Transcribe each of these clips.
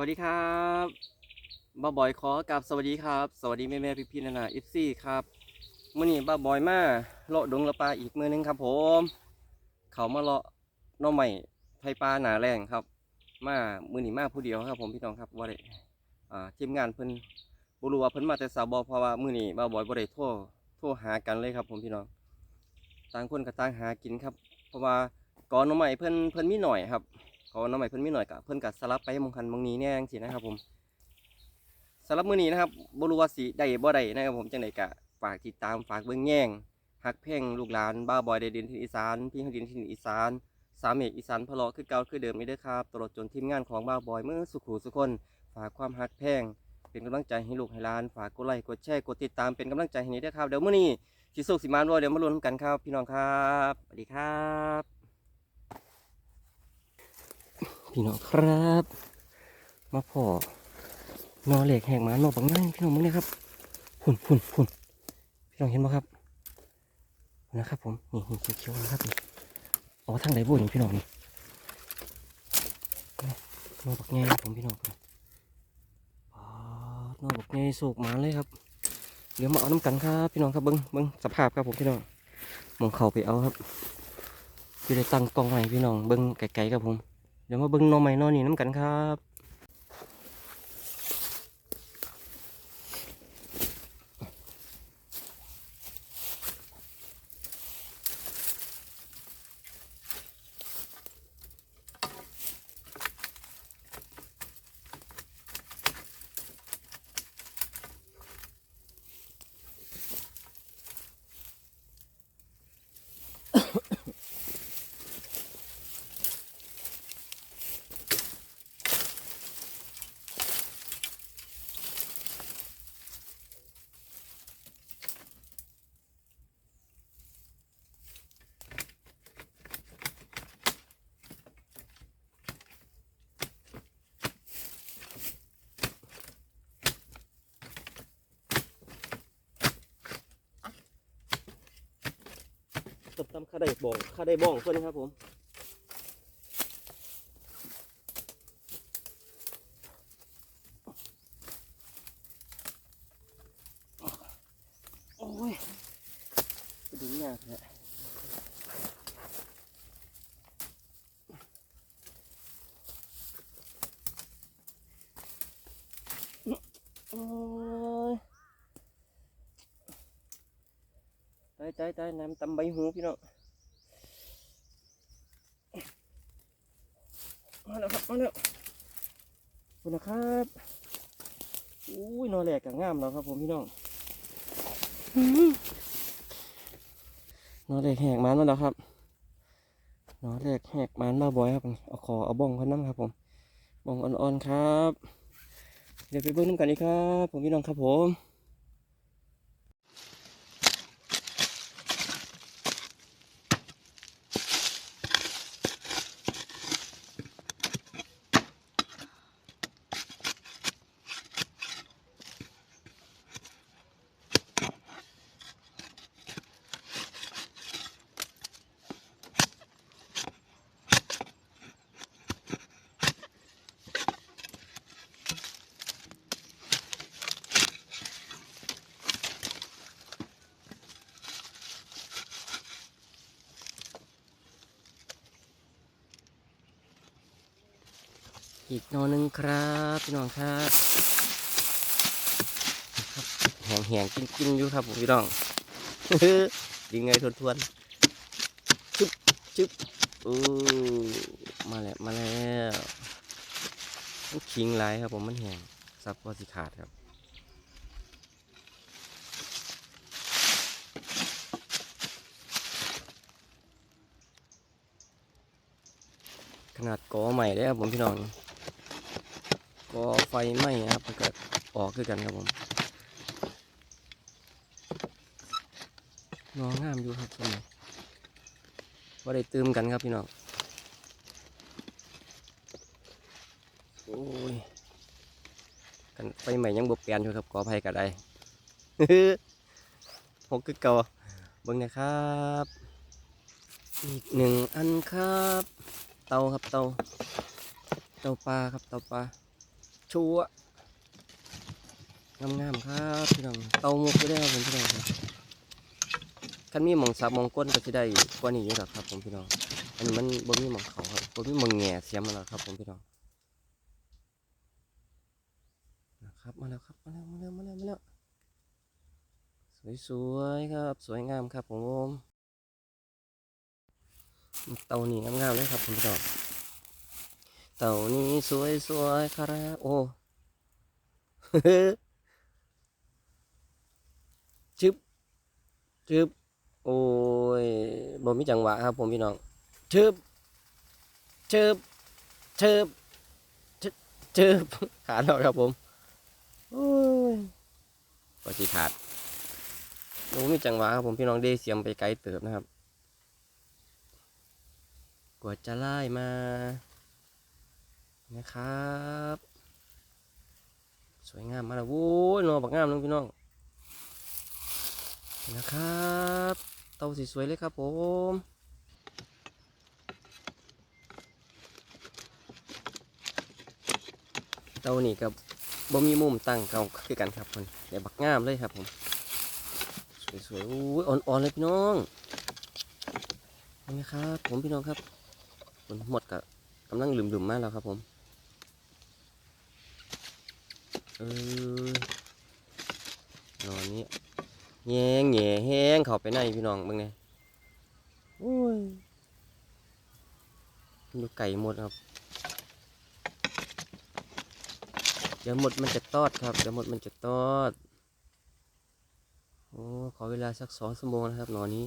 วัสดีครับบ้าบอยขอกับสวัสดีครับ สวัสดีแม่แม่พี่พี่ๆนานาเอฟซี่ครับมื่อนี้บ้าบอยมาเลาะดงละปลาอีกมือหนึงครับผม เขามาเลาะน้อใหม่ไทยปลาหนาแรงครับ มามือนี้มาผู้เดียวครับ ผมพี่น้องครับว่าได้ทีมงานเพิ่นบรู้ว่าเพิ่นมาแต่สาวบอเพราะว่ามือนี้บ้าบอยบ่ได้โทรโทรหากันเลยครับ ผมพี่น้องต่างคนก็ต่างหากินครับ เพราะว่าก่อนน้อใหม่เพิ่นเพิ่นมีหน่อยครับ เขาน้องใหม่เพิ่นมีหน่อยกับเพิ่นกับสลับไปมองคันมองนี้แน่จังซี่นะครับผมสำหรับมื้อนี้นะครับบ่รู้ว่าสิได้บ่ได้นะครับผมจังไดก็ฝากติดตามฝากเบิ่งแย่งฮักเพ่งลูกหลานบ้าบอยได้ดินที่อีสานพี่เขาดินที่อีสานสามเอกอีสานพะเลาะคือเก่าคือเดิมนี่เด้อครับตลอดจนทีมงานของบ้าบอยเมื่อสุขุสุคน ฝากความฮักแพงเป็นกำลังใจให้ลูกให้หลาน ฝากกดไลค์กดแชร์กดติดตามเป็นกำลังใจให้นี้ด้วยครับเดี๋ยวมื้อนี้สิโศกสิมานว่าเดี๋ยวมาลุ้นกันครับพี่น้องครับสวัสดีครับ พี่น้องครับ มาพอนอเหล็กแหกมานอบังง่ายพี่น้องมึงเนี่ยครับหุ่นหุ่นหุ่นพี่น้องเห็นไหมครับนะครับผมนี่นี่เขียวๆนะครับนี่อ๋อทางไหนบุญพี่น้องนี่นอบักง่ายครับผมพี่น้องครับอ๋อนอบักง่ายโศกมาเลยครับ เดี๋ยวมาเอาน้ำกันครับพี่น้องครับเบิ้งเบิ้งสภาพครับผมพี่น้องมองเข่าไปเอาครับพี่ได้ตั้งกองไว้พี่น้องเบิ้งไกลๆครับผม เดี๋ยวมาเบิ่งนอใหม่นอนี่น้ำกันครับำข้าได้บ่องข้าได้บ้องคนนครับผมโอ้ยดึงยากเลยโอ้ย ตายตายน้ำตำใบหูพี่น้องมาแล้วครับมาแล้วคุณนะครับอุ้ยนอแหลกกับงามแล้วครับ ผมพี่น้องนอแหลกแหกมันมาแล้วครับนอแหลกแหกมันมาบ่อยครับเอาขอเอาบ้องคนน้ำครับ ผมบ้องอ่อนๆครับ เดี๋ยวไปเบิ้งน้ำกันอีกครับ ผมพี่น้องครับผม อีกนอหนึ่งครับพี่น้องครับแหงแหงกินกินอยู่ครับผมพี่น้องยังไงทวนทวนชึบจึ๊บอู้มาแล้วมาแล้วมันคิงไรครับผมมันแหงซับพอสิขาดครับขนาดกอใหม่เลยครับผมพี่น้อง ก็ไฟไหม้ครับมันเกิดออกคือกันครับผมน้องงามอยู่ครับตรงนี้ว่าได้ตืมกันครับพี่น้องโอ้ยกันไฟใหม่ยังบวเปลี่ยนอยู่ครับกอไผ่กับไดหกคือเก่าเบิ่งนะครับ อีกหนึ่งอันครับ เตาครับเตาเตาปลาครับเตาปลา ชัวงามๆครับพี่น้องเตาหมกก็ได้ครับผมพี่น้องครับคันมีหมองสับหมองก้นก็จะได้กว่านี้อยู่แล้วครับผมพี่น้องอันนี้มันบ่มีหมองเขาครับบ่มีหมองแง่เสียมมาแล้วครับผมพี่น้องนะครับมาแล้วครับมาแล้วมาแล้วมาแล้วมาแล้วสวยๆครับสวยงามครับผมเตานี่งามๆเลยครับผมพี่น้อง เต่านี้สวยสวยๆครับโอ้ชึบชึบโอ้ยบ่มีจังหวะครับผมพี่น้องชึบชึบชึบชึบชึบขาดแล้วครับผมโอ้ยก็สิขาดบ่มีจังหวะครับผมพี่น้องเดเสียมไปไกลเติบนะครับกว่าจะไล่มา นะครับ สวยงามมากเลยโว้ยนอบักงามเลยพี่น้องนะครับเตาสีสวยเลยครับผมเตานี่กับบ่มีมุมตั้งเก่าคือกันครับคนเดี๋ยวบักงามเลยครับผมสวยๆโอ้ยอ่อนๆเลยพี่น้องนี่ครับ ผมพี่น้องครับผลหมดกับกำลังลืมๆมากแล้วครับผม เออนอนนี้แง่แง่แห้งเข้าไปในพี่น้องบิ่งไงโอ้ยดูไก่หมดครับ เดี๋ยวหมดมันจะตอดครับ เดี๋ยวหมดมันจะตอด โอ้ขอเวลาสักสองชั่วโมงนะครับหนอนนี้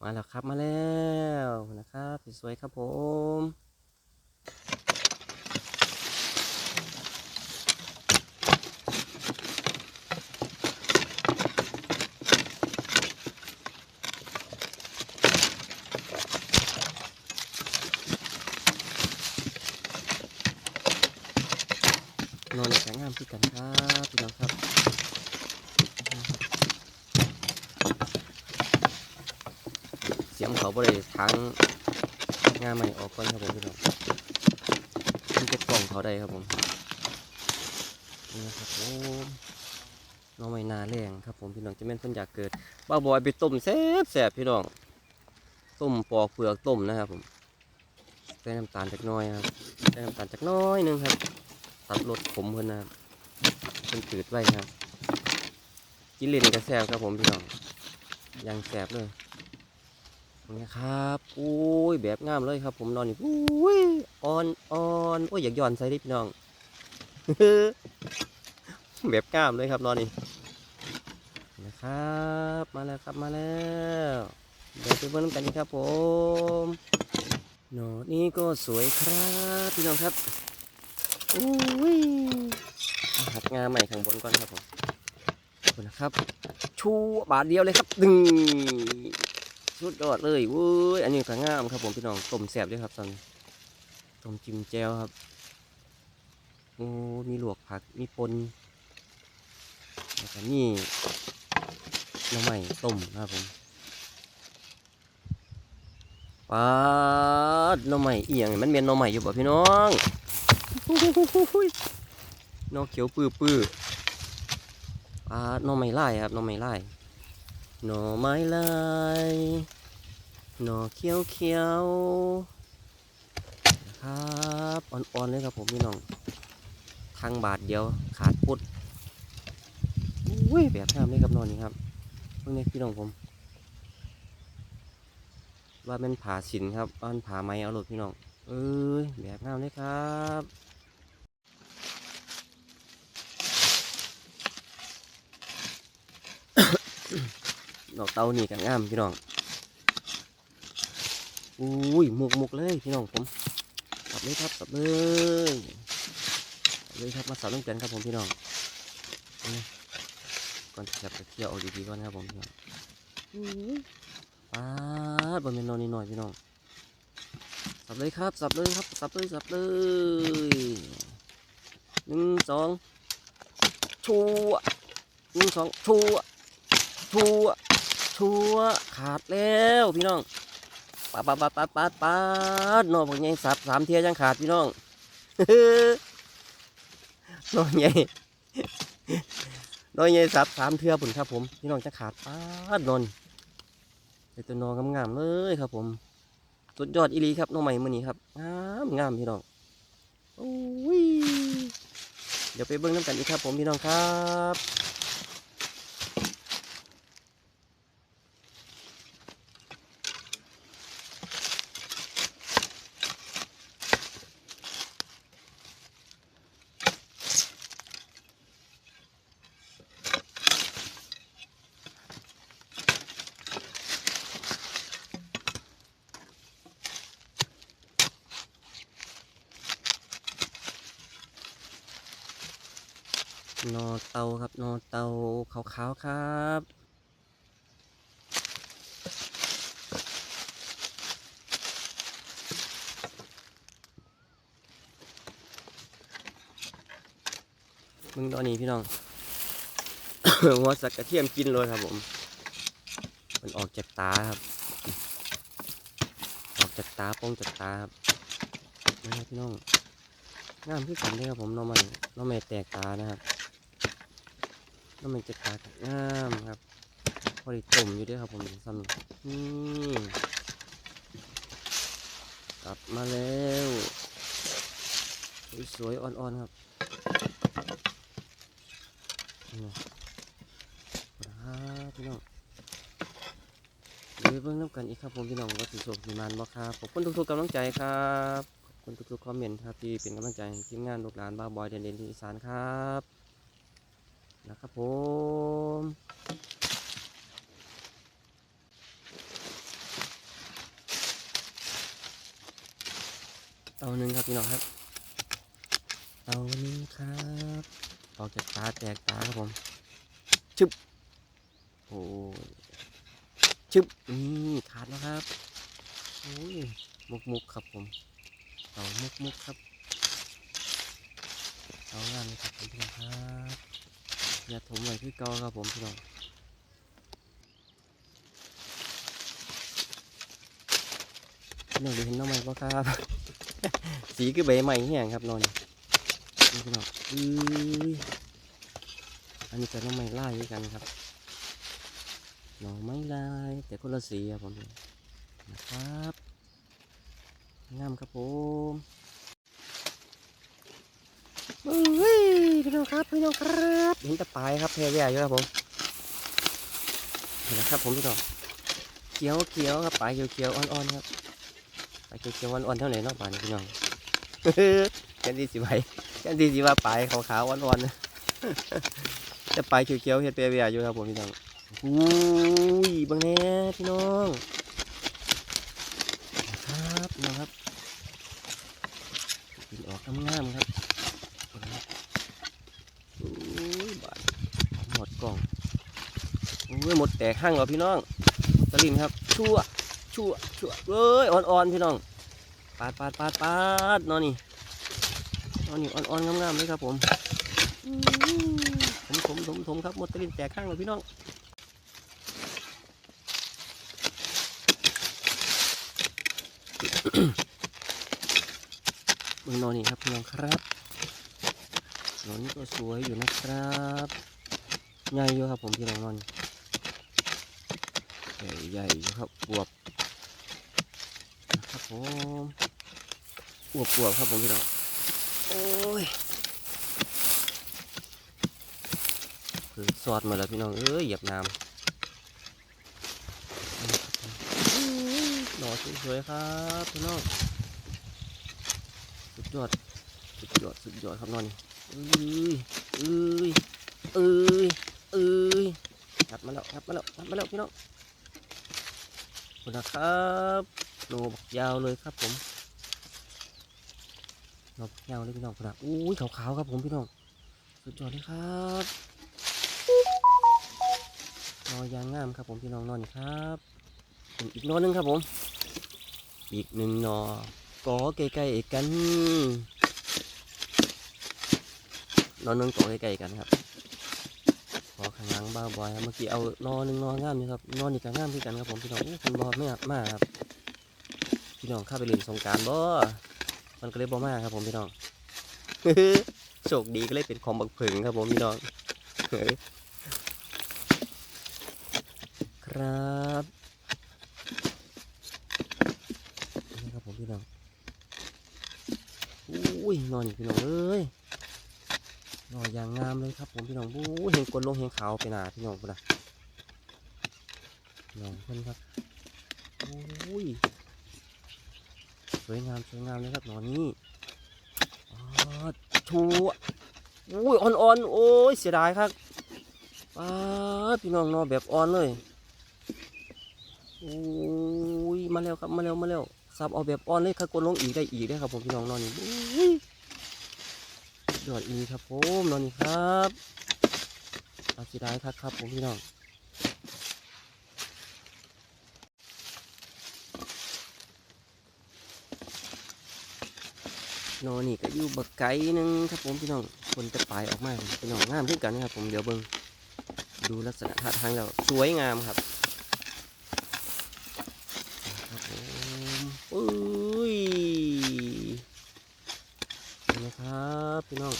มาแล้วครับมาแล้วนะครับสวยครับผม นอนแข็งงามพี่กันครับพี่น้องครับเสียงเขาบริทางงานใหม่ออกก่อนครับผมพี่น้องมันจะกล่องเขาได้ครับผมนี่นะครับผมน้องไม่นาแรงครับผมพี่น้องจะแม่นเพิ่นอยากเกิดบ้าบอยไปต้มแซ่บแซ่บพี่น้องต้มปอกเปลือกต้มนะครับผมใส่น้ำตาลจักน้อยครับใส่น้ำตาลจักน้อยหนึงครับ ตัดรสขมเพิ่นนะครับเพิ่นตืดไว้ครับกินเล่นกระแซบครับผมพี่น้องยังแสบเลยนี่ครับอุ้ยแบบงามเลยครับ ผมนอนอยู่อุ้ยอ่อนอ่อนโอ้ยอยากย้อนใส่ดิพี่น้องแบบงามเลยครับนอนนี่นะครับ มาแล้วครับมาแล้วเดี๋ยวไปเบิ่งกันครับผมหนอนนี่ก็สวยครับพี่น้องครับ อุ้ยหักงาใหม่ข้างบนก่อนครับผมขอบคุณนะครับ ชูบาทเดียวเลยครับดึงสุดยอดเลยเว้ยอันนี้ก็งามครับผมพี่น้องต้มแซ่บด้วยครับตอนนี้ต้มจิ้มแจ่วครับโอ้มีหลวกผักมีปนแล้วก็มีหน่อไม้ต้มนะครับผมปาดหน่อไม้เอียงมันเป็นหน่อไม้อยู่บ่พี่น้อง นอกเขียวปื้อปื้ออ่าหน่อไม้ไล่ครับหน่อไม้ไล่หน่อไม้ไล่หน่อเขียวเขียวนะครับอ่อนๆเลยครับผมพี่น้องทางบาทเดียวขาดพุดอุ้ยแบบงามเลยครับนอนนี่ครับเพิ่งนี้พี่น้องผม ว่าเป็นผาสินครับว่าเป็นผาไม้เอาหลดพี่น้องเอ้ยแบบงามเลยครับ ดอกเตานี่กันงามพี่น้องอุ้ยมุกมุกเลยพี่น้องผมสับเลยครับสับเลยสับเลยครับมาสับต้องกันครับผมพี่น้องนี่ก่อนจะจับจะเคี่ยวเอาดีๆก่อนนะครับผมพี่น้องอุ้ยปาดบนเมนนอนนิดหน่อยพี่น้องสับเลยครับสับเลยครับสับเลยสับเลยหนึ่งสองชัวหนึ่งสองชัว ชัวชัวขาดแล้วพี่น้องปาดปาดปาดปาดปาดปาดนอบอกไงสับสามเทียยังขาดพี่น้องนอไงนอไงสับสามเทือผุนครับ ผม พี่น้องจะขาดปาดนอนเป็นตัวนองงามๆเลยครับ ผมสุดยอดอีลีครับน้องใหม่มื่อนี้ครับงามงามพี่น้องอ้ยเดี๋ยวไปเบิ้งน้ำกันอีกครับ ผมพี่น้องครับ นอเตาครับนอเตาขาวๆครับมึงตอนนี้พี่น้อง หัวสักกระเทียมกินเลยครับผม มันออกจากตาครับ ออกจากตาโป้งจากตาครับนะครับพี่น้องงามที่กันเลยครับผมน้องม่น้องใหม่แตกตานะครับ น้องใหม่จะตากงามครับพอดีต้มอยู่ด้วยครับผมซ้ำนี่กลับมาแล้วสวยๆอ่อนๆครับครับพี่น้องเดี๋ยวเบิ่งน้ำกันอีกครับผมพี่น้องว่าสิโศกสิมานบ่ครับขอบคุณทุกๆกำลังใจครับขอบคุณทุกๆคอมเมนต์ครับที่เป็นกำลังใจให้ทีมงานลูกหลานบ้าบอยเดนเดนที่อีสานครับ นะครับผมเตาหนึ่งครับพี่น้องครับเตาหนึ่งครับออกจากตาแตกตาครับผมชึบโอ้ยชึบนี่ขาดแล้วครับโอ้ยมุกมุกครับผมเอามุกมุกครับเอางานเลยครับพี่น้องครับ อย่าถมไว้ที่เก่าครับผมพี่น้องพี่น้องด้เห็นน้องใหม่ปะครับ สีคือใบใหม่แห้งครับนอนนี่พี่น้องอุ้ยอันนี้ก็น้องใหม่ไล่ด้วยกันครับน่องไม้ลายแต่คนละสีครับผมนะครับงามครับผมเฮ้ย พี่น้องครับพี่น้องครับเห็นต่ปลายครับแพรใหญ่เยอะครับผมเห็นนะครับผมพี่น้องเขียวเขียวครับปลายเขียวเขียวอ่อนๆครับปลายเขียวเขียวอ่อนๆเท่าไหร่นาะปลายนี่พี่น้องแกันดีสิไว้แกันดีสิว่าปลายขาวๆอ่อนๆนะต่ปลายเขียวเขียวๆเห็ดแพร่ใหญ่อยู่ครับผมพี่น้องอุ้ยบางแน่พี่น้องครับน้องครับกินออกงามๆครับโอ้ยบาดหมดกล่องโอ้ย หมดแตกห้างเหรอพี่น้องตะลินครับ ชั่ว ชั่ว ชั่วเอ้ยอ่อนๆพี่น้อง ปาดปาดปาดปาดนอนนี่นอนนี่อ่อนๆงามๆเลยครับผมอื้อถมถมถมถมครับหมดตะลินแตกข้างเหรอพี่น้องเมืองนอนนี่ครับพี่น้องครับถนนก็สวยอยู่นะครับใหญ่อยู่ครับผมพี่น้องนอน ใหญ่ใหญ่อยู่ครับบวบนะครับผมบวบบวบครับผมพี่น้องโอ้ยคือสอดมาแล้วพี่น้องเอ้ยเหยียบน้ำหน่อสวยๆครับพี่น้องสุดยอดสุดยอดสุดยอดครับนอนนี่เอ้ยเอ้ยเอ้ยเอ้ยงัดมาแล้วงัดมาแล้วงัดมาแล้วพี่น้อง นะครับโนบักยาวเลยครับผมโนบักยาวเลยพี่น้องครับอุ้ยขาวๆครับผมพี่น้องสุดยอดเลยครับนอยางงามครับผมพี่น้องนอนนี่ครับอีกนอหนึงครับผม อีกหนึ่งนอ có cây cây cánh nó nâng có cây cây cánh ครับางหลังบ้าบอยครับเมื่อกี้เอานอหนึ่งนองามนี่ครับนอนี่ก็งามที่กันครับผมพี่น้องอู้คุณบอไม่อับมากครับพี่น้องข้าไปเล่นสงการบ่มันก็เลยบ่มากครับผมพี่น้องโชคดีก็เลยเป็นของบักผึ่งครับผมพี่น้องครับนี่ครับผมพี่น้องอุ้ยนอนอีกพี่น้องเอ้ย นอนอย่างงามเลยครับผมพี่น้องอู้เห็นกลลงเห็นขาวไปหนาพี่น้องพุ่นนะพี่น้องเพิ่นครับอุ้ยสวยงามสวยงามเลยครับนอนนี้อ๋อชัวอุ้ยอ่อนๆโอ้ยเสียดายครับป้าพี่น้องนอนแบบอ่อนเลยอุ้ยมาแล้วครับมาแล้วมาแล้วสับเอาแบบอ่อนเลยครับกดลงอีกได้อีกได้ครับผมพี่น้องนอนนี้ ยอดอีครับผมนอนนี่ครับอาสิได้ครับครับผมพี่น้องนอนนี่ก็อยู่บักไก่หนึงครับผมพี่น้องคนจะปลายออกมาพี่น้องงามขึ้นกันนะครับผมเดี๋ยวเบิ่งดูลักษณะท่าทางแล้วสวยงามครับผมอุ้ยเห็นไหมครับ พี่น้อง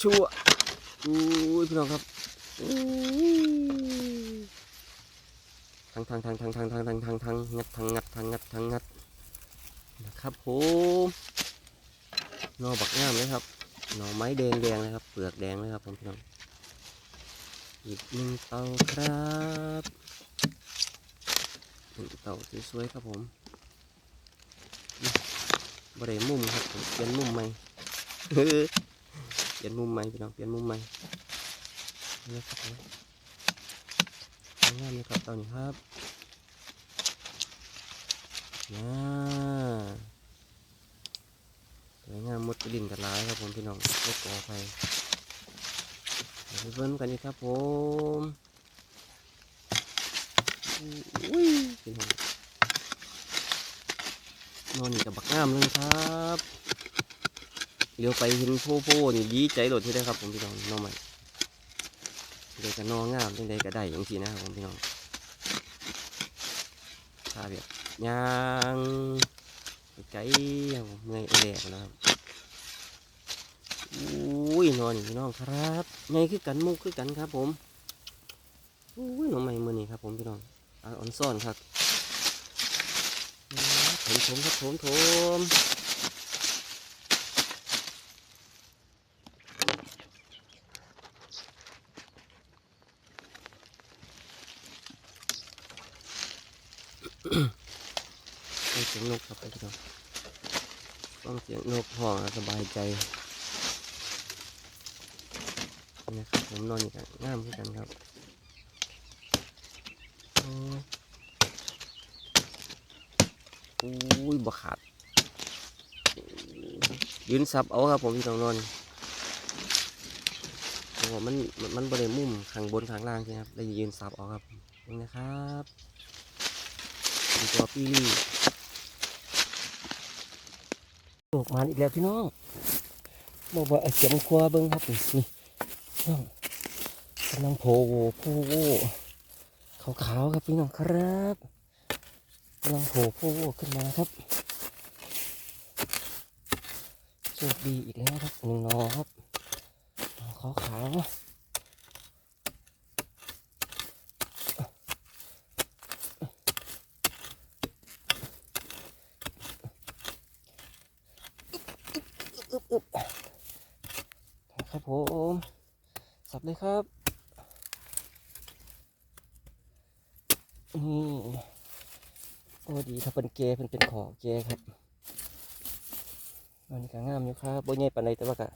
ชัวอุ้ยพี่น้องครับทางทางทางทางทางทางทางทางทางงัดทางงัดทางงัดทางงัดนะครับผมนอบักงามเลยครับหน่อไม้แดงแดงนะครับ เปลือกแดงเลยครับผมพี่น้อง อีกหนึ่งเตาครับหนึ่งเตาสวยๆครับผมนี่บริมุมครับผมเปลี่ยนมุมใหม่เปลี่ยนมุมใหม่พี่น้องเปลี่ยนมุมใหม่นี่ครับผมสวยงามเลยครับเตานี้ครับน่าสวยงามมดกระดิ่งกระลายครับผมพี่น้องรถกอไฟเดี๋ยว ไปเบิ้ลกันนี่ครับผมอุ้ยพี่น้องนอนนี่กับบักงามเลยครับเลี้ยวไปเห็นโพโพนี่ดีใจโดดที่ได้ครับผมพี่น้องน้องใหม่เดี๋ยวจะนองามจังใดก็ได้อย่างที่นะครับผมพี่น้องถ้าแบบยางไกลๆครับผมเมื่อยแหลกแล้วครับ อุ้ยนอนพี่น้องครับไงคือกันมุกคือกันครับ ผมอุ้ยน้องใหม่มือนี่ครับ ผมพี่น้องอ่อนซ่อนครับถมถมครับถมถมเสียงนกครับพี่น้องฟังเสียงนกห้องสบายใจ นี่นะครับผมนอนอยู่กันงามคือกันครับอุ้ยบขาดยืนซับเอาครับผมที่ต้องนอนเพราะว่ามันมันมันบริมุมข้างบนข้างล่างใช่ไหมครับเลยยืนซับเอาครับนี่นะครับตัวปีลี่โลกมันอีกแล้วพี่น้องบอกว่าเอาเสียงครัวเบิ้งครับนี่ น้องกำลังโผล่โผล่ขาวๆครับพี่น้องครับกำลังโผล่โผล่ขึ้นมาครับโชคดีอีกแล้วครับหนึ่งนอครับขาวๆาวอึ๊บอึ๊บครับผม สับ เลยครับนี่โอ้ดีถ้าเป็นเกย์เป็นเป็นขอเกย์ครับอันนี้ก็งามอยู่ครับโบใหญ่ปานใดแต่ว่าก็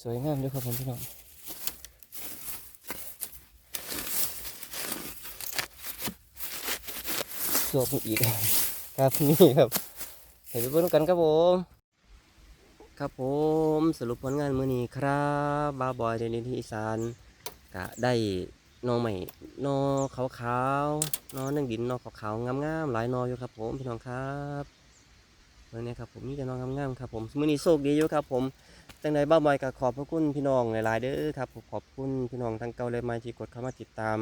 สวยงามอยู่ครับผมพี่น้องสวบอีกครับนี่ครับเห็นไปบิ่งกันครับผม ครับผมสรุปผลงานมื้อนี้ครับบาบอยในนิติอีสานก็ได้นอใหม่นอขาวๆนอนึ่งดินนอขาวๆงามๆหลายนออยู่ครับผมพี่น้องครับเมื่อนี้ครับผมมีแต่นองงามๆครับผมมื้อนี้โชคดีอยู่ครับผมจังใดบ้าบอยก็ขอบพระคุณพี่น้องหลายๆเด้อครับขอบคุณพี่น้องทั้งเก่าและใหม่ที่กดเข้ามาติดตาม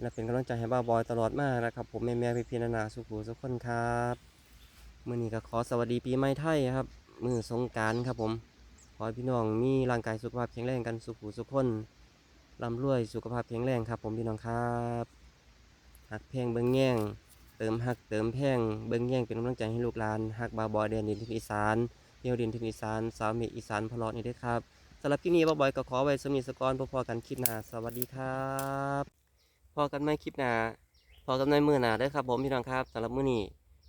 และเป็นกำลังใจให้บ้าบอยตลอดมากนะครับ ผมแม่แม่พี่พี่นานาสุขุสุขคนครับมื้อนี้ก็ขอสวัสดีปีใหม่ไทยครับ มือสงการครับผม ขอให้พี่น้องมีร่างกายสุขภาพแข็งแรงกันสุขุสุขคนร่ำรวยสุขภาพแข็งแรงครับ ผมพี่น้องครับหักเพงเบิ้งแย่งเติมหักเติมแพงเบิ้งแย่งเป็นกำลังใจให้ลูกหลานหักบาบอยเดนดินทินอีสานเที่ยวดินทินอีสานสาวเมฆอีสานพลาะนี่ด้วยครับสำหรับที่นี้บาบอยก็ขอไว้สมีสกอนพอๆกันคลิปหน้าสวัสดีครับพอกันไหมคลิปหน้าพอกันในมือหน้าเด้ครับผมพี่น้องครับสำหรับมื้อนี้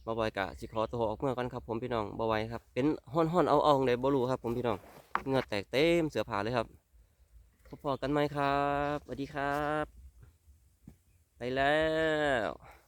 บาไว้กะสิขอตัวออกเมื่อก่อนครับผมพี่น้องบาไวครับ เป็นห้อนห้อนเอาเอาเลยบ่รู้ครับผมพี่น้องเงือแตกเต็มเสือผ่าเลยครับพอๆกันไหมครับสวัสดีครับ ไปแล้ว